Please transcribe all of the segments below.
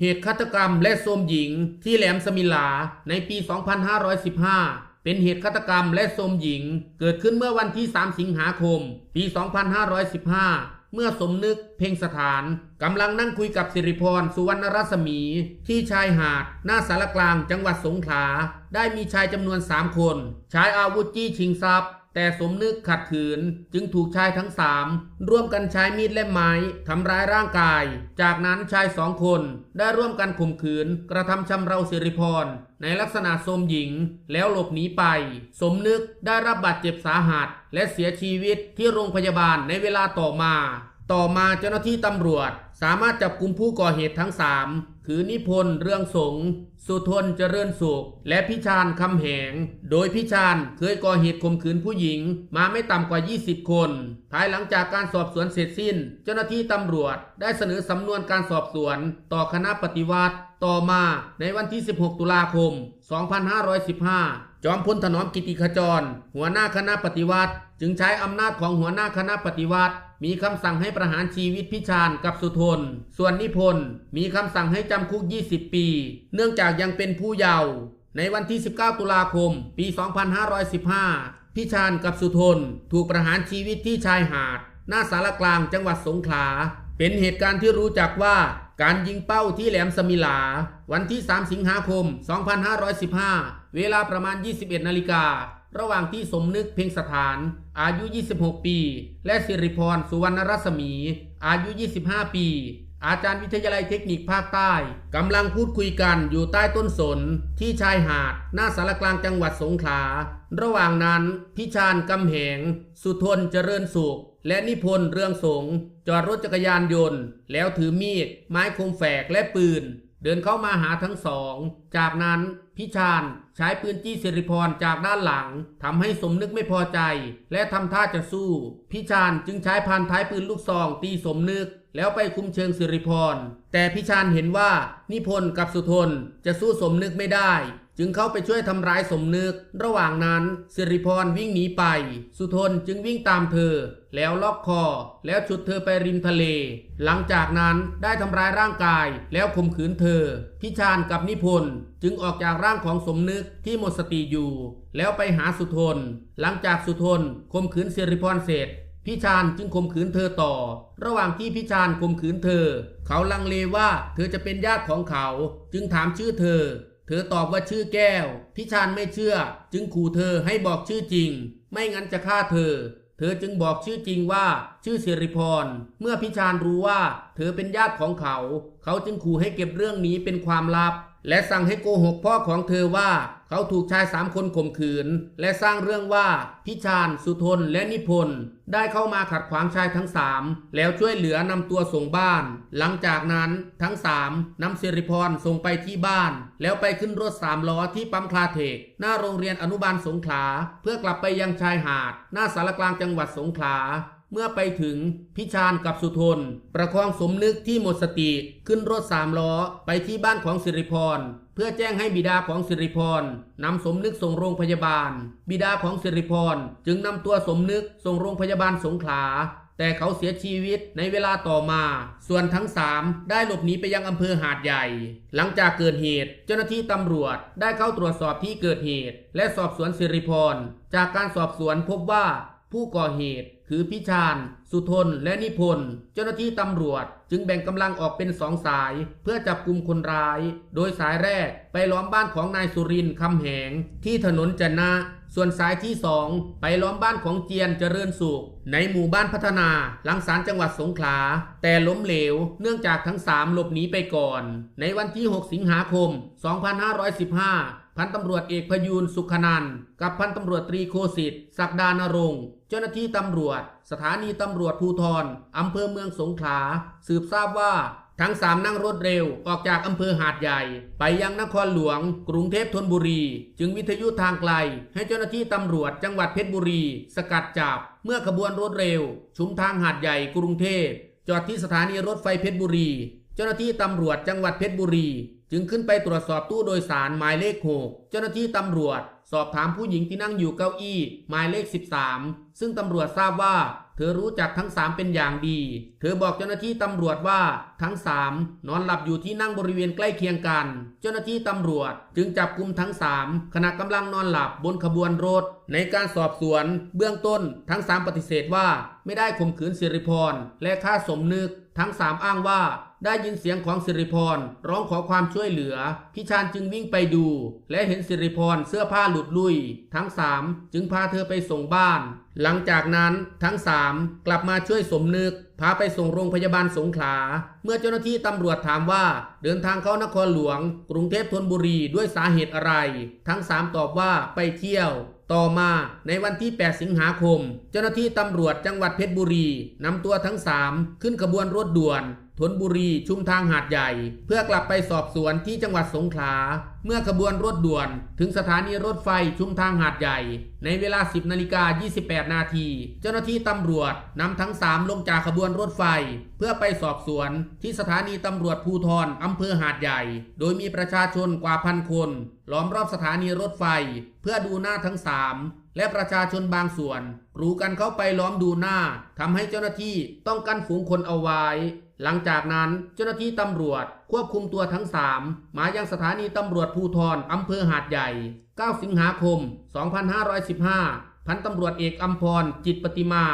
เหตุฆาตกรรมและโทมหญิงที่แหลมสมิลาในปี 2515 เป็นเหตุฆาตกรรมและโทมหญิง เกิดขึ้นเมื่อวันที่ 3 สิงหาคม ปี 2515 เมื่อสมนึกเพ่งสถานกำลังนั่งคุยกับสิริพรสุวรรณรัศมี ที่ชายหาด หน้าสารกลางจังหวัดสงขลา ได้มีชายจำนวน 3 คน ใช้อาวุธจี้ชิงทรัพย์ แต่สมนึกขัดขืนจึงถูกชายทั้งสามร่วมกันใช้มีดและไม้ทำร้ายร่างกาย จากนั้นชายสองคนได้ร่วมกันข่มขืน กระทำชำเราสิริพร ในลักษณะโทมหญิงแล้วหลบหนีไป สมนึกได้รับบาดเจ็บสาหัส และเสียชีวิตที่โรงพยาบาลในเวลาต่อมา ต่อมาเจ้าหน้าที่ตำรวจ สามารถจับกลุ่มผู้ก่อเหตุทั้งสาม คือนิพนธ์เรื่องสงสุทนเจริญสุข และพิชานคำแหง โดยพิชานเคยก่อเหตุข่มขืนผู้หญิง มาไม่ต่ำกว่า 20 คน ภายหลังจากการสอบสวนเสร็จสิ้น เจ้าหน้าที่ตำรวจได้เสนอสำนวนการสอบสวนต่อคณะปฏิวัติ ต่อมาในวันที่ 16 ตุลาคม 2515 จอมพลถนอมกิติขจร หัวหน้าคณะปฏิวัติ จึงใช้อำนาจของหัวหน้าคณะปฏิวัติ มีคำสั่งให้ประหารชีวิตพิชานกับสุทน ส่วนนิพนธ์มีคำสั่งให้จำคุก 20 ปี เนื่องจากยังเป็นผู้เยาว์ในวันที่ 19 ตุลาคม ปี 2515 พิชานกับสุทน ถูกประหารชีวิตที่ชายหาด หน้าสารกลางจังหวัดสงขลา เป็นเหตุการณ์ที่รู้จักว่าการยิงเป้าที่แหลมสมิลา วันที่ 3 สิงหาคม 2515 เวลาประมาณ 21 นาฬิกา ระหว่างที่สมนึกเพ็งสถาน อายุ 26 ปี และสิริพร สุวรรณรัศมี อายุ 25 ปี อาจารย์วิทยาลัยเทคนิคภาคใต้กำลังพูดคุยกันอยู่ใต้ต้นสน ที่ชายหาด หน้าสารกลางจังหวัดสงขลา ระหว่างนั้นพิชานกำแหง สุทนเจริญสุข และนิพนธ์เรืองสงจอดรถจักรยานยนต์ แล้วถือมีด ไม้คมแฝกและปืน เดินเข้ามาหาทั้งสอง จากนั้นพิชานใช้ปืนจี้สิริพรจากด้านหลังทำให้สมนึกไม่พอใจ และทำท่าจะสู้ พิชานจึงใช้พันท้ายปืนลูกซองตีสมนึก แล้วไปคุมเชิงสิริพร แต่พิชานเห็นว่านิพนธ์กับสุทนจะสู้สมนึกไม่ได้ จึงเข้าไปช่วยทำร้ายสมนึก ระหว่างนั้นสิริพรวิ่งหนีไป สุทนจึงวิ่งตามเธอ แล้วล็อกคอ แล้วฉุดเธอไปริมทะเล หลังจากนั้นได้ทำร้ายร่างกาย แล้วข่มขืนเธอ พิชานกับนิพนธ์จึงออกจากร่างของสมนึกที่หมดสติอยู่ แล้วไปหาสุทน หลังจากสุทนข่มขืนสิริพรเสร็จพิชานจึงข่มขืนเธอต่อ ระหว่างที่พิชานข่มขืนเธอ เขาลังเลว่าเธอจะเป็นญาติของเขา จึงถามชื่อเธอ เธอตอบว่าชื่อแก้ว พิชานไม่เชื่อ จึงขู่เธอให้บอกชื่อจริง ไม่งั้นจะฆ่าเธอ เธอจึงบอกชื่อจริงว่าชื่อสิริพร เมื่อพิชานรู้ว่า เธอเป็นญาติของเขา เขาจึงขู่ให้เก็บเรื่องนี้เป็นความลับ และสั่งให้โกหกพ่อของเธอว่าเขาถูกชายสามคนข่มขืน และสร้างเรื่องว่าพิชาน สุทน และนิพนธ์ได้เข้ามาขัดขวางชายทั้งสามแล้วช่วยเหลือนำตัวส่งบ้าน หลังจากนั้นทั้งสามนำสิริพรส่งไปที่บ้าน แล้วไปขึ้นรถสามล้อที่ปั๊มคลาเทก หน้าโรงเรียนอนุบาลสงขลา เพื่อกลับไปยังชายหาด หน้าสารกลางจังหวัดสงขลา เมื่อไปถึงพิชานกับสุทน ประคองสมนึกที่หมดสติขึ้นรถสามล้อไปที่บ้านของสิริพร เพื่อแจ้งให้บิดาของสิริพรนำสมนึกส่งโรงพยาบาล บิดาของสิริพรจึงนำตัวสมนึกส่งโรงพยาบาลสงขลาแต่เขาเสียชีวิตในเวลาต่อมา ส่วนทั้งสามได้หลบหนีไปยังอำเภอหาดใหญ่ หลังจากเกิดเหตุ เจ้าหน้าที่ตำรวจได้เข้าตรวจสอบที่เกิดเหตุ และสอบสวนสิริพร จากการสอบสวนพบว่าผู้ก่อเหตุ คือพิชาน สุทน และนิพนธ์เจ้าหน้าที่ตำรวจ จึงแบ่งกำลังออกเป็นสองสาย เพื่อจับกลุ่มคนร้าย โดยสายแรกไปล้อมบ้านของนายสุรินคำแหง ที่ถนนจนนะส่วนสายที่สองไปล้อมบ้านของเจียนเจริญสุข ในหมู่บ้านพัฒนาหลังสารจังหวัดสงขลา แต่ล้มเหลว เนื่องจากทั้งสามหลบหนีไปก่อน ในวันที่ 6 สิงหาคม 2515 พันตำรวจเอกพยูนสุขนันท์กับพันตำรวจตรีโคสิทธิ์ศักดานรงค์เจ้าหน้าที่ตำรวจ สถานีตำรวจภูทรอำเภอเมืองสงขลา สืบทราบว่าทั้งสามนั่งรถเร็วออกจากอำเภอหาดใหญ่ ไปยังนครหลวง กรุงเทพธนบุรี จึงวิทยุทางไกล ให้เจ้าหน้าที่ตำรวจจังหวัดเพชรบุรี สกัดจับ เมื่อขบวนรถเร็ว ชุมทางหาดใหญ่กรุงเทพจอดที่สถานีรถไฟเพชรบุรี เจ้าหน้าที่ตำรวจจังหวัดเพชรบุรี จึงขึ้นไปตรวจสอบตู้โดยสารหมายเลขหกเจ้าหน้าที่ตำรวจ สอบถามผู้หญิงที่นั่งอยู่เก้าอี้หมายเลข 13 ซึ่งตำรวจทราบว่า เธอรู้จักทั้ง 3 เป็นอย่างดี เธอบอกเจ้าหน้าที่ตำรวจว่าทั้ง 3 นอนหลับอยู่ที่นั่งบริเวณใกล้เคียงกัน เจ้าหน้าที่ตำรวจจึงจับกลุ่มทั้ง 3 ขณะกำลังนอนหลับบนขบวนรถ ในการสอบสวน เบื้องต้นทั้ง 3 ปฏิเสธว่า ไม่ได้ข่มขืนสิริพรและฆ่าสมนึก ทั้ง3อ้างว่าได้ยินเสียงของสิริพรร้องขอความช่วยเหลือ พิชานจึงวิ่งไปดู และเห็นสิริพรเสื้อผ้าหลุดลุย ทั้งสามจึงพาเธอไปส่งบ้าน หลังจากนั้นทั้งสามกลับมาช่วยสมนึก พาไปส่งโรงพยาบาลสงขลา เมื่อเจ้าหน้าที่ตำรวจถามว่า เดินทางเข้านครหลวง กรุงเทพธนบุรีด้วยสาเหตุอะไร ทั้งสามตอบว่าไปเที่ยว ต่อมาในวันที่ 8 สิงหาคม เจ้าหน้าที่ตำรวจจังหวัดเพชรบุรีนำตัวทั้ง 3 ขึ้นขบวนรถด่วน ธนบุรีชุมทางหาดใหญ่ เพื่อกลับไปสอบสวนที่จังหวัดสงขลา เมื่อขบวนรถด่วน ถึงสถานีรถไฟชุมทางหาดใหญ่ ในเวลา 10นาฬิกา28 นาที เจ้าหน้าที่ตำรวจนำทั้ง 3 ลงจากขบวนรถไฟ เพื่อไปสอบสวนที่สถานีตำรวจภูทรอำเภอหาดใหญ่ โดยมีประชาชนกว่าพันคนล้อมรอบสถานีรถไฟ เพื่อดูหน้าทั้ง 3 และประชาชนบางส่วนกรูกันเข้าไปล้อมดูหน้าทำให้เจ้าหน้าที่ต้องกั้นฝูงคนเอาไว้ หลังจากนั้นเจ้าหน้าที่ตำรวจควบคุมตัวทั้ง3มายังสถานีตำรวจภูทรอำเภอหาดใหญ่ 9 สิงหาคม 2515 พันตำรวจเอกอัมพรจิตปฏิมา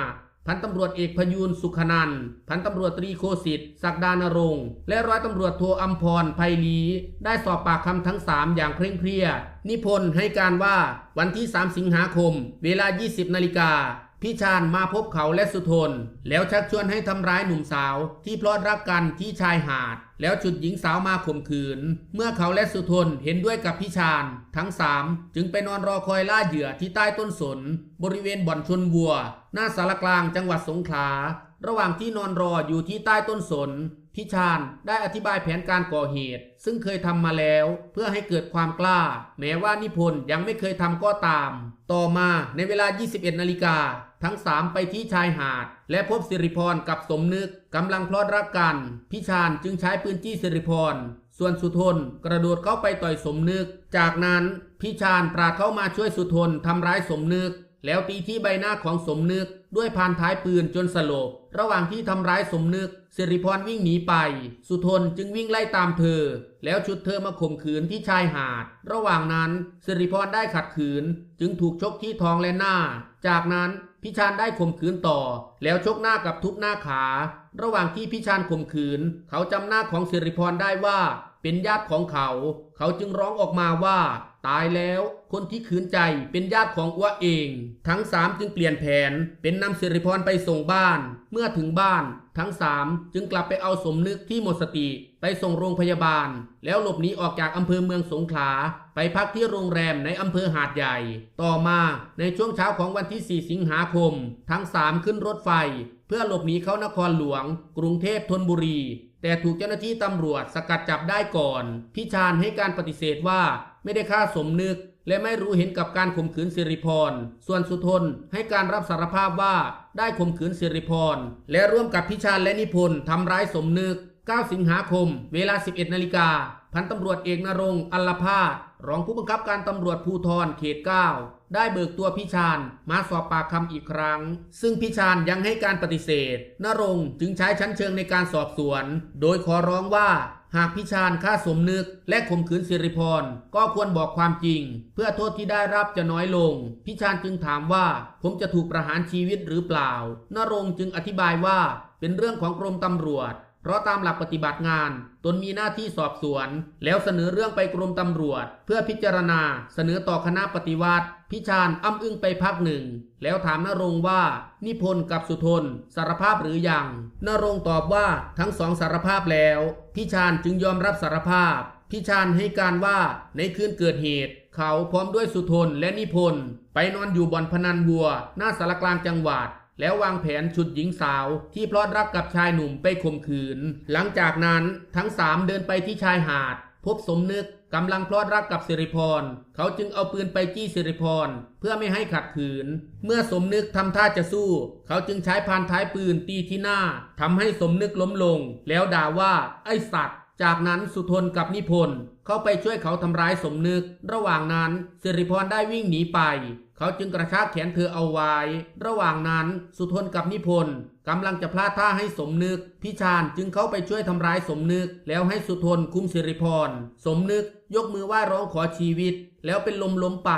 พันตำรวจเอกพยูนสุขนันท์พันตำรวจตรีโคสิทธิ์ศักดานรงค์และร้อยตำรวจโทอัมพรไพลี ได้สอบปากคำทั้ง 3 อย่างเคร่งเครียด นิพนธ์ให้การว่าวันที่ 3 สิงหาคม เวลา 20 นาฬิกาพี่ชาญมาพบเขาและสุทน แล้วชักชวนให้ทำร้ายหนุ่มสาวที่พลอดรักกันที่ชายหาด แล้วฉุดหญิงสาวมาข่มขืน เมื่อเขาและสุทนเห็นด้วยกับพิชานทั้งสามจึงไปนอนรอคอยล่าเหยื่อที่ใต้ต้นสน บริเวณบ่อนชนวัว หน้าสารกลางจังหวัดสงขลา ระหว่างที่นอนรออยู่ที่ใต้ต้นสน พี่ชาญได้อธิบายแผนการก่อเหตุ ซึ่งเคยทำมาแล้วเพื่อให้เกิดความกล้า แม้ว่านิพนธ์ยังไม่เคยทำก็ตาม ต่อมาในเวลา 21 นาฬิกา ทั้งสามไปที่ชายหาด และพบสิริพรกับสมนึกกำลังพลอดรักกันพี่ชาญจึงใช้ปืนจี้สิริพร ส่วนสุทนกระโดดเข้าไปต่อยสมนึก จากนั้นพี่ชาญปราดเข้ามาช่วยสุทนทำร้ายสมนึก แล้วตีที่ใบหน้าของสมนึกด้วยพานท้ายปืนจนสลบ ระหว่างที่ทำร้ายสมนึกสิริพรวิ่งหนีไป สุทนจึงวิ่งไล่ตามเธอ แล้วชุดเธอมาข่มขืนที่ชายหาด ระหว่างนั้นสิริพรได้ขัดขืน จึงถูกชกที่ท้องและหน้า จากนั้นพิชานได้ข่มขืนต่อ แล้วชกหน้ากับทุบหน้าขา ระหว่างที่พิชานข่มขืน เขาจำหน้าของสิริพรได้ว่า เป็นญาติของเขา เขาจึงร้องออกมาว่า ตายแล้วคนที่ขืนใจเป็นญาติของอัวเอง ทั้งสามจึงเปลี่ยนแผน เป็นนำสิริพรไปส่งบ้าน เมื่อถึงบ้าน ทั้งสามจึงกลับไปเอาสมนึกที่หมดสติ ไปส่งโรงพยาบาล แล้วหลบหนีออกจากอำเภอเมืองสงขลา ไปพักที่โรงแรมในอำเภอหาดใหญ่ ต่อมาในช่วงเช้าของวันที่ 4 สิงหาคม ทั้งสามขึ้นรถไฟ เพื่อหลบหนีเข้านครหลวง กรุงเทพธนบุรี แต่ถูกเจ้าหน้าที่ตำรวจสกัดจับได้ก่อน พิชานให้การปฏิเสธว่าไม่ได้ฆ่าสมนึก และไม่รู้เห็นกับการข่มขืนสิริพร ส่วนสุทนให้การรับสารภาพว่าได้ข่มขืนสิริพร และร่วมกับพิชานและนิพนธ์ทำร้ายสมนึก 9 สิงหาคม เวลา 11นาฬิกา พันตำรวจเอกนรงอัลลพาดรองผู้บังคับการตำรวจภูธรเขต 9 ได้เบิกตัวพิชาญมาสอบปากคำอีกครั้ง ซึ่งพิชาญยังให้การปฏิเสธ นรงจึงใช้ชั้นเชิงในการสอบสวน โดยขอร้องว่าหากพิชาญฆ่าสมนึกและข่มขืนสิริพร ก็ควรบอกความจริง เพื่อโทษที่ได้รับจะน้อยลง พิชาญจึงถามว่าผมจะถูกประหารชีวิตหรือเปล่า นรงจึงอธิบายว่าเป็นเรื่องของกรมตำรวจ เพราะตามหลักปฏิบัติงาน ตนมีหน้าที่สอบสวน แล้วเสนอเรื่องไปกรมตำรวจ เพื่อพิจารณา เสนอต่อคณะปฏิวัติ พิชาญอ้ำอึ้งไปพักหนึ่ง แล้วถามนรงว่า นิพนธ์กับสุทนสารภาพหรือยังนรงตอบว่าทั้งสองสารภาพแล้ว พิชาญจึงยอมรับสารภาพ พิชาญให้การว่าในคืนเกิดเหตุ เขาพร้อมด้วยสุทนและนิพนธ์ไปนอนอยู่บ่อนพนันวัว หน้าสารกลางจังหวัด แล้ววางแผนฉุดหญิงสาวที่พลอดรักกับชายหนุ่มไปข่มขืน หลังจากนั้นทั้งสามเดินไปที่ชายหาด พบสมนึกกำลังพลอดรักกับสิริพร เขาจึงเอาปืนไปจี้สิริพร เพื่อไม่ให้ขัดขืน เมื่อสมนึกทำท่าจะสู้ เขาจึงใช้พานท้ายปืนตีที่หน้าทำให้สมนึกล้มลง แล้วด่าว่าไอ้สัตว์จจากนั้นสุทนกับนิพนธ์เข้าไปช่วยเขาทำร้ายสมนึก ระหว่างนั้นสิริพรได้วิ่งหนีไป เขาจึงกระชากแขนเธอเอาไว้ ระหว่างนั้นสุทนกับนิพนธ์กำลังจะพลาดท่าให้สมนึกพี่ชาญจึงเข้าไปช่วยทำร้ายสมนึก แล้วให้สุทนคุมสิริพร สมนึกยกมือไหว้ร้องขอชีวิต แล้วเป็นลมล้มไป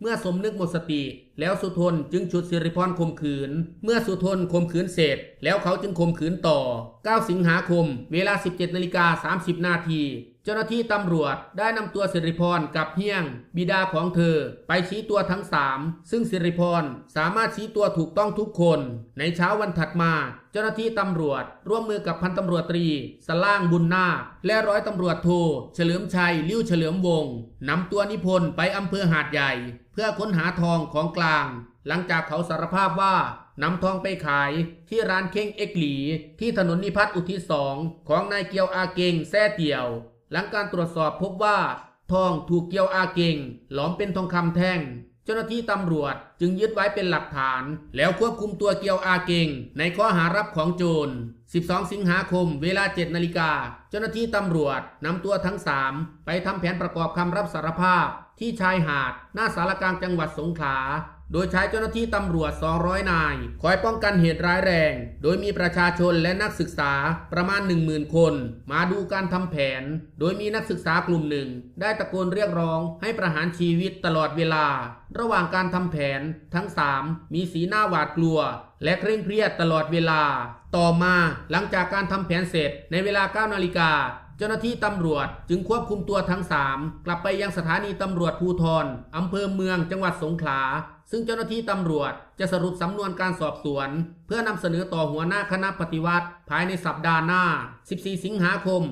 เมื่อสมนึกหมดสติ แล้วสุทนจึงฉุดสิริพรข่มขืน เมื่อสุทนข่มขืนเสร็จ แล้วเขาจึงข่มขืนต่อ 9 สิงหาคม เวลา 17นาฬิกา30นาที เจ้าหน้าที่ตำรวจได้นำตัวสิริพรกับเฮียง บิดาของเธอ ไปชี้ตัวทั้งสามซึ่งสิริพรสามารถชี้ตัวถูกต้องทุกคน ในเช้าวันถัดมา เจ้าหน้าที่ตำรวจ ร่วมมือกับพันตำรวจตรีสล่างบุญนาและร้อยตำรวจโทเฉลิมชัยลิ้วเฉลิมวงศ์นำตัวนิพนธ์ไปอำเภอหาดใหญ่ เพื่อค้นหาทองของกลาง หลังจากเขาสารภาพว่านำทองไปขายที่ร้านเค้งเอกหลี ที่ถนนนิพัฒน์อุทิศสองของนายเกียวอาเกงแซ่เตี่ยว หลังการตรวจสอบพบว่า ทองถูกเกียวอาเกงหลอมเป็นทองคำแท่ง เจ้าหน้าที่ตำรวจจึงยึดไว้เป็นหลักฐาน แล้วควบคุมตัวเกียวอาเกงในข้อหารับของโจร 12 สิงหาคม เวลา 7 นาฬิกา เจ้าหน้าที่ตำรวจนำตัวทั้ง 3 ไปทำแผนประกอบคำรับสารภาพ ที่ชายหาด หน้าสารกลางจังหวัดสงขลา โดยใช้เจ้าหน้าที่ตำรวจ 200 นาย คอยป้องกันเหตุร้ายแรง โดยมีประชาชนและนักศึกษาประมาณ 10,000 คน มาดูการทำแผน โดยมีนักศึกษากลุ่มหนึ่ง ได้ตะโกนเรียกร้องให้ประหารชีวิตตลอดเวลา ระหว่างการทำแผน ทั้ง 3 มีสีหน้าหวาดกลัว และเคร่งเครียดตลอดเวลา ต่อมาหลังจากการทำแผนเสร็จในเวลา 9 นาฬิกาเจ้าหน้าที่ตำรวจจึงควบคุมตัวทั้ง 3 กลับไปยังสถานีตำรวจภูธรอำเภอเมืองจังหวัดสงขลา ซึ่งเจ้าหน้าที่ตำรวจจะสรุปสำนวนการสอบสวน เพื่อนำเสนอต่อหัวหน้าคณะปฏิวัติ ภายในสัปดาห์หน้า 14 สิงหาคม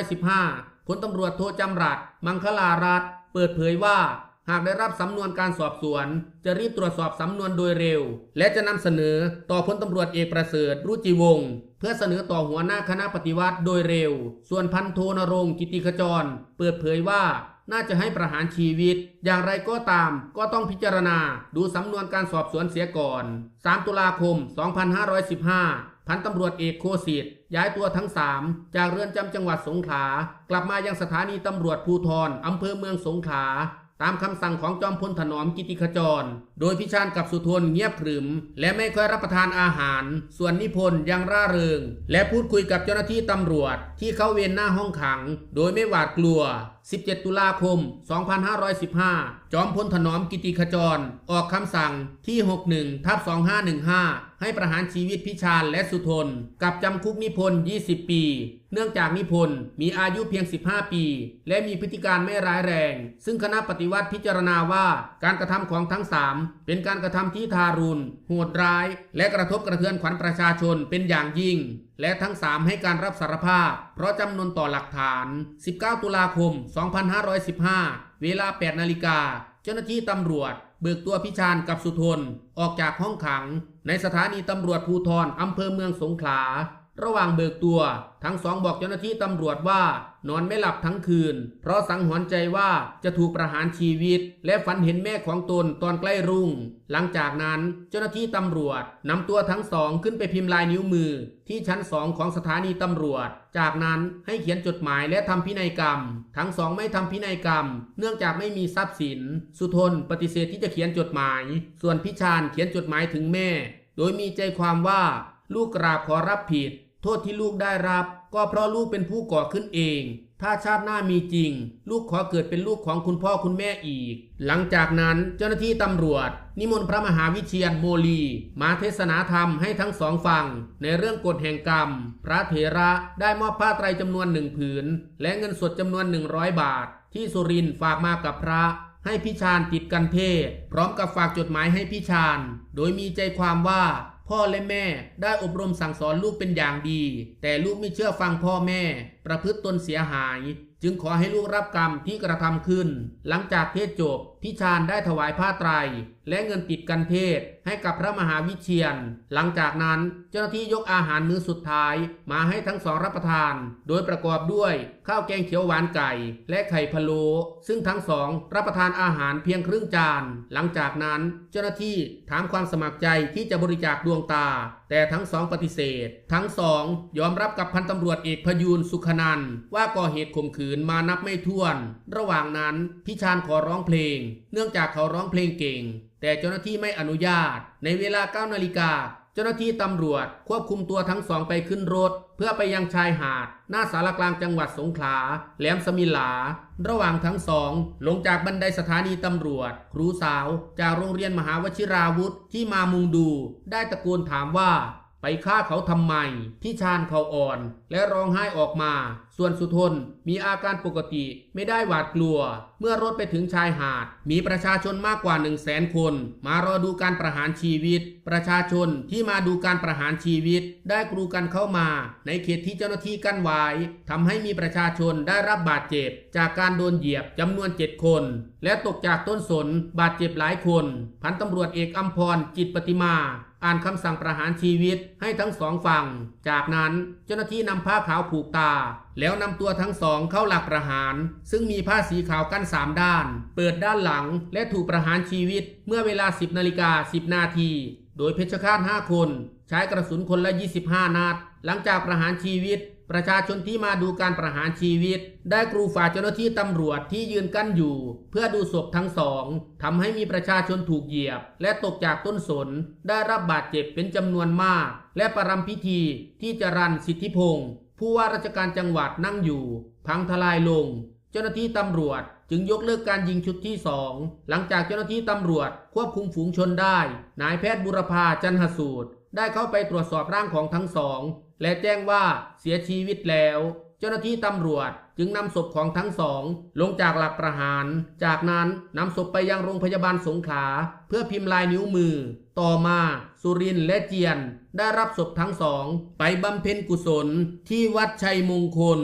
2515พลตำรวจโทจำรัด มังคลารัตน์เปิดเผยว่า หากได้รับสำนวนการสอบสวน จะรีบตรวจสอบสำนวนโดยเร็ว และจะนำเสนอต่อพลตำรวจเอกประเสริฐรุจิวงศ์เพื่อเสนอต่อหัวหน้าคณะปฏิวัติโดยเร็ว ส่วนพันโทนรงกิติขจร เปิดเผยว่า น่าจะให้ประหารชีวิต อย่างไรก็ตาม ก็ต้องพิจารณาดูสำนวนการสอบสวนเสียก่อน 3 ตุลาคม 2515 พันตำรวจเอกโคสิทธิ์ย้ายตัวทั้ง 3 จากเรือนจำจังหวัดสงขลากลับมายังสถานีตำรวจภูธรอำเภอเมืองสงขลาตามคำสั่งของจอมพลถนอมกิติขจร โดยพิชานกับสุทนเงียบขรึม และไม่ค่อยรับประทานอาหาร ส่วนนิพนธ์ยังร่าเริง และพูดคุยกับเจ้าหน้าที่ตำรวจที่เข้าเวรหน้าห้องขัง โดยไม่หวาดกลัว17 ตุลาคม 2515 จอมพลถนอมกิติขจร ออกคำสั่งที่ 61ทับ2515 ให้ประหารชีวิตพิชาญและสุทน กับจำคุกนิพนธ์ 20 ปี เนื่องจากนิพนธ์มีอายุเพียง 15 ปี และมีพฤติการไม่ร้ายแรง ซึ่งคณะปฏิวัติพิจารณาว่าการกระทำของทั้ง 3 เป็นการกระทำที่ทารุณ โหดร้าย และกระทบกระเทือนขวัญประชาชนเป็นอย่างยิ่ง และทั้ง 3 ให้การรับสารภาพ เพราะจำนวนต่อหลักฐาน 19 ตุลาคม 2515 เวลา 8 นาฬิกา เจ้าหน้าที่ตำรวจ เบิกตัวพิชานกับสุทน ออกจากห้องขัง ในสถานีตำรวจภูธรอำเภอเมืองสงขลา ระหว่างเบิกตัว ทั้งสองบอกเจ้าหน้าที่ตำรวจว่า นอนไม่หลับทั้งคืน เพราะสังหรณ์ใจว่าจะถูกประหารชีวิต และฝันเห็นแม่ของตนตอนใกล้รุ่ง หลังจากนั้นเจ้าหน้าที่ตำรวจนำตัวทั้งสองขึ้นไปพิมพ์ลายนิ้วมือ ที่ชั้นสองของสถานีตำรวจ จากนั้นให้เขียนจดหมายและทำพินัยกรรม ทั้งสองไม่ทำพินัยกรรม เนื่องจากไม่มีทรัพย์สิน สุทนปฏิเสธที่จะเขียนจดหมาย ส่วนพิชานเขียนจดหมายถึงแม่ โดยมีใจความว่าลูกกราบขอรับผิด โทษที่ลูกได้รับ ก็เพราะลูกเป็นผู้ก่อขึ้นเอง ถ้าชาติหน้ามีจริง ลูกขอเกิดเป็นลูกของคุณพ่อคุณแม่อีก หลังจากนั้นเจ้าหน้าที่ตำรวจ นิมนต์พระมหาวิเชียรโมลี มาเทศนาธรรมให้ทั้งสองฟัง ในเรื่องกฎแห่งกรรม พระเถระได้มอบผ้าไตรจำนวนหนึ่งผืน และเงินสดจำนวน 100 บาท ที่สุรินฝากมากับพระให้พิชานติดกันเทศ พร้อมกับฝากจดหมายให้พิชาน โดยมีใจความว่า พ่อและแม่ได้อบรมสั่งสอนลูกเป็นอย่างดี แต่ลูกไม่เชื่อฟังพ่อแม่ประพฤติตนเสียหาย จึงขอให้ลูกรับกรรมที่กระทำขึ้น หลังจากเทศจบพี่ชาญได้ถวายผ้าไตร และเงินติดกันเทศให้กับพระมหาวิเชียน หลังจากนั้นเจ้าหน้าที่ยกอาหารมื้อสุดท้าย มาให้ทั้งสองรับประทาน โดยประกอบด้วยข้าวแกงเขียวหวานไก่ และไข่พะโล้ซึ่งทั้งสองรับประทานอาหารเพียงครึ่งจาน หลังจากนั้นเจ้าหน้าที่ถามความสมัครใจที่จะบริจาคดวงตา แต่ทั้งสองปฏิเสธ ทั้งสองยอมรับกับพันตำรวจเอกพยูนสุขนันว่าก่อเหตุข่มขืนมานับไม่ถ้วน ระหว่างนั้นพิชานขอร้องเพลง เนื่องจากเขาร้องเพลงเก่ง แต่เจ้าหน้าที่ไม่อนุญาต ในเวลา9นาฬิกา เจ้าหน้าที่ตำรวจควบคุมตัวทั้งสองไปขึ้นรถ เพื่อไปยังชายหาด หน้าสารกลางจังหวัดสงขลาแหลมสมิลา ระหว่างทั้งสอง ลงจากบันไดสถานีตำรวจ ครูสาว จากโรงเรียนมหาวชิราวุธที่มามุงดู ได้ตะโกนถามว่า ไปฆ่าเขาทำไมพี่ชาญเขาอ่อนและร้องไห้ออกมา ส่วนสุทนมีอาการปกติไม่ได้หวาดกลัว เมื่อรถไปถึงชายหาด มีประชาชนมากกว่า 1 0 0 0 0แสนคน มารอดูการประหารชีวิต ประชาชนที่มาดูการประหารชีวิต ได้กรูกันเข้ามา ในเขตที่เจ้าหน้าที่กั้นไว้ทำให้มีประชาชนได้รับบาดเจ็บ จากการโดนเหยียบจำนวน 7 คน และตกจากต้นสนบาดเจ็บหลายคน พันตำรวจเอกอัมพรจิตปฏิมา อ่านคำสั่งประหารชีวิตให้ทั้งสองฝั่ง จากนั้นเจ้าหน้าที่นำผ้าขาวผูกตา แล้วนำตัวทั้งสองเข้าหลักประหาร ซึ่งมีผ้าสีขาวกั้นสามด้าน เปิดด้านหลังและถูกประหารชีวิตเมื่อเวลา 10นาฬิกา10 นาที โดยเพชฌฆาต5คน ใช้กระสุนคนละ 25 นัด หลังจากประหารชีวิต ประชาชนที่มาดูการประหารชีวิต ได้กรูฝ่าเจ้าหน้าที่ตำรวจที่ยืนกั้นอยู่ เพื่อดูศพทั้งสองทำให้มีประชาชนถูกเหยียบ และตกจากต้นสน ได้รับบาดเจ็บเป็นจำนวนมาก และประรำพิธีที่จรันสิทธิพงศ์ผู้ว่าราชการจังหวัดนั่งอยู่ พังทลายลง เจ้าหน้าที่ตำรวจ จึงยกเลิกการยิงชุดที่สองหลังจากเจ้าหน้าที่ตำรวจควบคุมฝูงชนได้ นายแพทย์บุรพาจันหสูตร ได้เข้าไปตรวจสอบร่างของทั้งสอง และแจ้งว่าเสียชีวิตแล้ว เจ้าหน้าที่ตำรวจจึงนำศพของทั้งสอง ลงจากหลักประหาร จากนั้นนำศพไปยังโรงพยาบาลสงขลาเพื่อพิมพ์ลายนิ้วมือ ต่อมาสุรินและเจียน ได้รับศพทั้งสอง ไปบำเพ็ญกุศลที่วัดชัยมงคล